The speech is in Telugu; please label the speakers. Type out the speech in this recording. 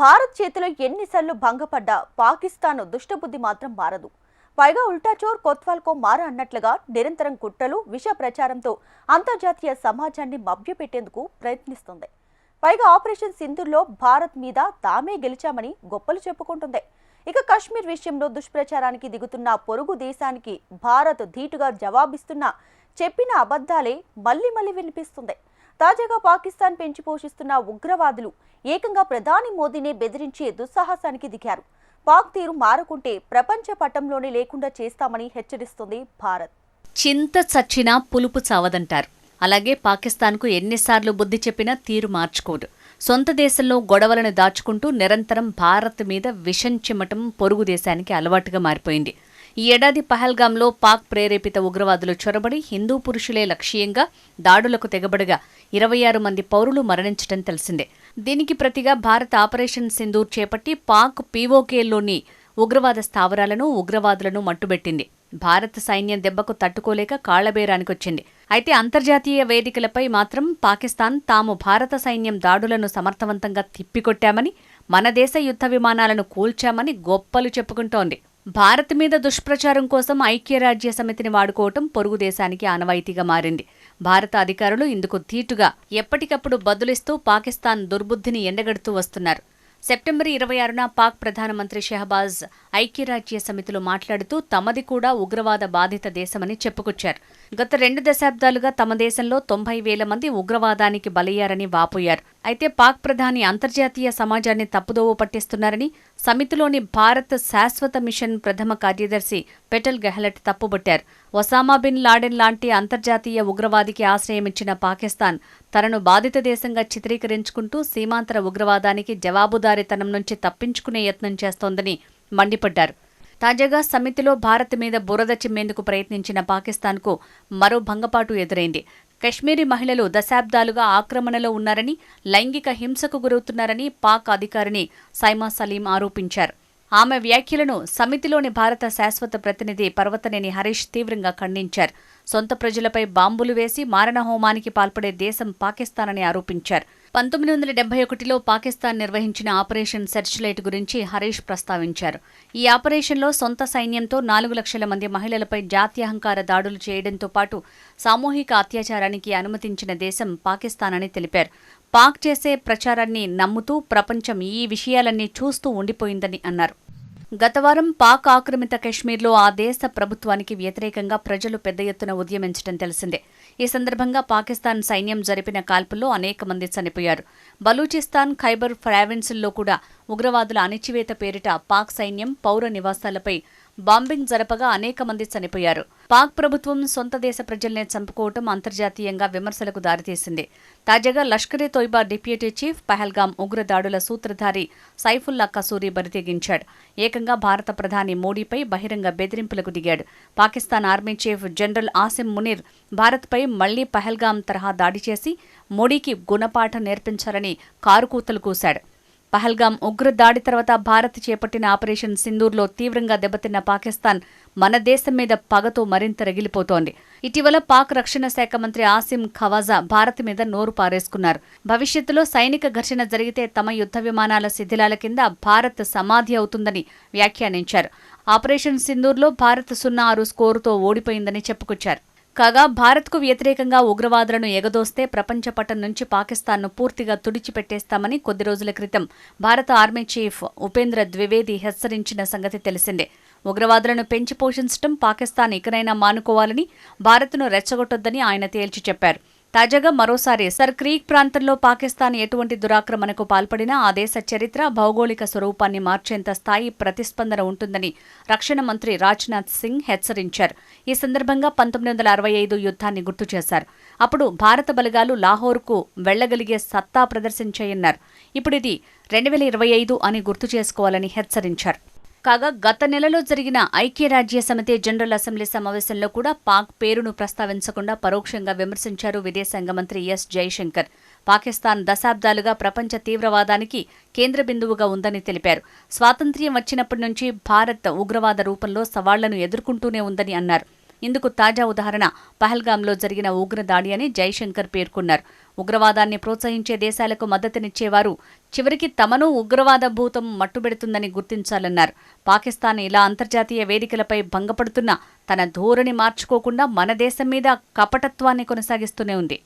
Speaker 1: భారత్ చేతిలో ఎన్నిసార్లు భంగపడ్డా పాకిస్తాన్ దుష్టబుద్ధి మాత్రం మారదు. పైగా ఉల్టాచోర్ కొత్వాల్కో మార అన్నట్లుగా నిరంతరం కుట్రలు విష ప్రచారంతో అంతర్జాతీయ సమాజాన్ని మభ్యపెట్టేందుకు ప్రయత్నిస్తుంది. పైగా ఆపరేషన్ సింధుర్లో భారత్ మీద తామే గెలిచామని గొప్పలు చెప్పుకుంటుంది. ఇక కశ్మీర్ విషయంలో దుష్ప్రచారానికి దిగుతున్న పొరుగు దేశానికి భారత్ ధీటుగా జవాబిస్తున్నా చెప్పిన అబద్ధాలే మళ్ళీ మళ్ళీ వినిపిస్తుంది. తాజాగా పాకిస్తాన్ పెంచి పోషిస్తున్న ఉగ్రవాదులు ఏకంగా ప్రధాని మోదీనే బెదిరించే దుస్సాహసానికి దిగారు. పాక్ తీరు మారకుంటే ప్రపంచ పటంలోనే లేకుండా చేస్తామని హెచ్చరిస్తుంది భారత్.
Speaker 2: చింత చచ్చినా పులుపు చావదంటారు. అలాగే పాకిస్తాన్కు ఎన్నిసార్లు బుద్ధి చెప్పినా తీరు మార్చుకోడు సొంత దేశంలో గొడవలను దాచుకుంటూ నిరంతరం భారత్ మీద విషం చిమ్మటం పొరుగు దేశానికి అలవాటుగా మారిపోయింది. ఈ ఏడాది పహల్గాంలో పాక్ ప్రేరేపిత ఉగ్రవాదులు చొరబడి హిందూ పురుషులే లక్ష్యంగా దాడులకు తెగబడగా ఇరవై ఆరు మంది పౌరులు మరణించడం తెలిసిందే. దీనికి ప్రతిగా భారత ఆపరేషన్ సింధూర్ చేపట్టి పాక్ పీఓకేలోని ఉగ్రవాద స్థావరాలను ఉగ్రవాదులను మట్టుబెట్టింది భారత సైన్యం దెబ్బకు తట్టుకోలేక కాళ్ళబేరానికొచ్చింది అయితే అంతర్జాతీయ వేదికలపై మాత్రం పాకిస్తాన్ తాము భారత సైన్యం దాడులను సమర్థవంతంగా తిప్పికొట్టామని మన దేశ యుద్ధ విమానాలను కూల్చామని గొప్పలు చెప్పుకుంటోంది. భారత్ మీద దుష్ప్రచారం కోసం ఐక్యరాజ్య సమితిని వాడుకోవటం పొరుగు దేశానికి ఆనవాయితీగా మారింది. భారత అధికారులు ఇందుకు ధీటుగా ఎప్పటికప్పుడు బదులిస్తూ పాకిస్తాన్ దుర్బుద్ధిని ఎండగడుతూ వస్తున్నారు. సెప్టెంబర్ ఇరవై ఆరున పాక్ ప్రధానమంత్రి షెహబాజ్ ఐక్యరాజ్య సమితిలో మాట్లాడుతూ తమది కూడా ఉగ్రవాద బాధిత దేశమని చెప్పుకొచ్చారు. గత రెండు దశాబ్దాలుగా తమ దేశంలో తొంభై వేల మంది ఉగ్రవాదానికి బలయ్యారని వాపోయారు. అయితే పాక్ ప్రధాని అంతర్జాతీయ సమాజాన్ని తప్పుదోవ పట్టిస్తున్నారని సమితిలోని భారత్ శాశ్వత మిషన్ ప్రథమ కార్యదర్శి పెటల్ గెహ్లట్ తప్పుబట్టారు. ఒసామా బిన్ లాడెన్ లాంటి అంతర్జాతీయ ఉగ్రవాదికి ఆశ్రయమిచ్చిన పాకిస్తాన్ తనను బాధిత దేశంగా చిత్రీకరించుకుంటూ సీమాంతర ఉగ్రవాదానికి జవాబుదారీతనం నుంచి తప్పించుకునే యత్నం చేస్తోందని మండిపడ్డారు. తాజాగా సమితిలో భారత్ మీద బురద చిమ్మేందుకు ప్రయత్నించిన పాకిస్తాన్కు మరో భంగపాటు ఎదురైంది. కశ్మీరీ మహిళలు దశాబ్దాలుగా ఆక్రమణలో ఉన్నారని లైంగిక హింసకు గురవుతున్నారని పాక్ అధికారిని సైమా సలీం ఆరోపించారు. ఆమె వ్యాఖ్యలను సమితిలోని భారత శాశ్వత ప్రతినిధి పర్వతనేని హరీష్ తీవ్రంగా ఖండించారు. సొంత ప్రజలపై బాంబులు వేసి మారణహోమానికి పాల్పడే దేశం పాకిస్తాన్ అని ఆరోపించారు. పంతొమ్మిది వందల డెబ్బై ఒకటిలో పాకిస్తాన్ నిర్వహించిన ఆపరేషన్ సెర్చ్ లైట్ గురించి హరీష్ ప్రస్తావించారు. ఈ ఆపరేషన్లో సొంత సైన్యంతో నాలుగు లక్షల మంది మహిళలపై జాత్యహంకార దాడులు చేయడంతో పాటు సామూహిక అత్యాచారానికి అనుమతించిన దేశం పాకిస్తాన్ అని తెలిపారు. పాక్ చేసే ప్రచారాన్ని నమ్ముతూ ప్రపంచం ఈ విషయాలన్నీ చూస్తూ ఉండిపోయిందని అన్నారు. గతవారం పాక్ ఆక్రమిత కశ్మీర్లో ఆ దేశ ప్రభుత్వానికి వ్యతిరేకంగా ప్రజలు పెద్ద ఎత్తున ఉద్యమించడం తెలిసిందే. ఈ సందర్భంగా పాకిస్తాన్ సైన్యం జరిపిన కాల్పుల్లో అనేక మంది చనిపోయారు. బలూచిస్తాన్ ఖైబర్ ప్రావిన్సుల్లో కూడా ఉగ్రవాదుల అణిచివేత పేరిట పాక్ సైన్యం పౌర నివాసాలపై బాంబింగ్ జరపగా అనేక మంది చనిపోయారు. పాక్ ప్రభుత్వం సొంత దేశ ప్రజల్నే చంపుకోవటం అంతర్జాతీయంగా విమర్శలకు దారితీసింది. తాజాగా లష్కరే తోయిబా డిప్యూటీ చీఫ్ పహల్గాం ఉగ్రదాడుల సూత్రధారి సైఫుల్లా కసూరి బరితెగించాడు. ఏకంగా భారత ప్రధాని మోడీపై బహిరంగ బెదిరింపులకు దిగాడు. Pakistan army chief general Asim Munir భారత్పై మళ్ళీ పహల్గాం తరహా దాడి చేసి మోడీకి గుణపాఠం నేర్పించాలని కారుకూతలు కూశాడు. పహల్గాం ఉగ్ర దాడి తర్వాత భారత్ చేపట్టిన ఆపరేషన్ సింధూర్లో తీవ్రంగా దెబ్బతిన్న పాకిస్తాన్ మన దేశం మీద పగతో మరింత రగిలిపోతోంది. ఇటీవల పాక్ రక్షణ శాఖ మంత్రి ఆసిం ఖవాజా భారత్ మీద నోరు పారేసుకున్నారు. భవిష్యత్తులో సైనిక ఘర్షణ జరిగితే తమ యుద్ధ విమానాల శిథిలాల కింద భారత్ సమాధి అవుతుందని వ్యాఖ్యానించారు. ఆపరేషన్ సింధూర్లో భారత్ సున్నా ఆరు స్కోరుతో ఓడిపోయిందని చెప్పుకొచ్చారు. కాగా భారత్కు వ్యతిరేకంగా ఉగ్రవాదులను ఎగదోస్తే ప్రపంచ పటం నుంచి పాకిస్తాన్ను పూర్తిగా తుడిచిపెట్టేస్తామని కొద్ది రోజుల క్రితం భారత ఆర్మీ చీఫ్ ఉపేంద్ర ద్వివేది హెచ్చరించిన సంగతి తెలిసిందే. ఉగ్రవాదులను పెంచి పోషించడం పాకిస్తాన్ ఇకనైనా మానుకోవాలని భారత్ను రెచ్చగొట్టొద్దని ఆయన తేల్చి చెప్పారు. తాజాగా మరోసారి సర్ క్రీక్ ప్రాంతంలో పాకిస్తాన్ ఎటువంటి దురాక్రమణకు పాల్పడినా ఆ దేశ చరిత్ర భౌగోళిక స్వరూపాన్ని మార్చేంత స్థాయి ప్రతిస్పందన ఉంటుందని రక్షణ మంత్రి రాజ్నాథ్ సింగ్ హెచ్చరించారు. ఈ సందర్భంగా పంతొమ్మిది వందల అరవై ఐదు యుద్ధాన్ని గుర్తు చేశారు. అప్పుడు భారత బలగాలు లాహోర్కు వెళ్ళగలిగే సత్తా ప్రదర్శించాయన్నారు. ఇప్పుడు ఇది రెండు వేల ఇరవై ఐదు అని గుర్తు చేసుకోవాలని హెచ్చరించారు. కాగా గత నెలలో జరిగిన ఐక్యరాజ్య సమితి జనరల్ అసెంబ్లీ సమావేశంలో కూడా పాక్ పేరును ప్రస్తావించకుండా పరోక్షంగా విమర్శించారు విదేశాంగ మంత్రి ఎస్ జైశంకర్. పాకిస్తాన్ దశాబ్దాలుగా ప్రపంచ తీవ్రవాదానికి కేంద్ర బిందువుగా ఉందని తెలిపారు. స్వాతంత్ర్యం వచ్చినప్పటి నుంచి భారత్ ఉగ్రవాద రూపంలో సవాళ్ళను ఎదుర్కొంటూనే ఉందని అన్నారు. ఇందుకు తాజా ఉదాహరణ పహల్గాంలో జరిగిన ఉగ్రదాడి అని జైశంకర్ పేర్కొన్నారు. ఉగ్రవాదాన్ని ప్రోత్సహించే దేశాలకు మద్దతునిచ్చేవారు చివరికి తమను ఉగ్రవాద భూతం మట్టుబెడుతుందని గుర్తించాలన్నారు. పాకిస్తాన్ ఇలా అంతర్జాతీయ వేదికలపై భంగపడుతున్న తన ధోరణి మార్చుకోకుండా మన దేశం మీద కపటత్వాన్ని కొనసాగిస్తూనే ఉంది.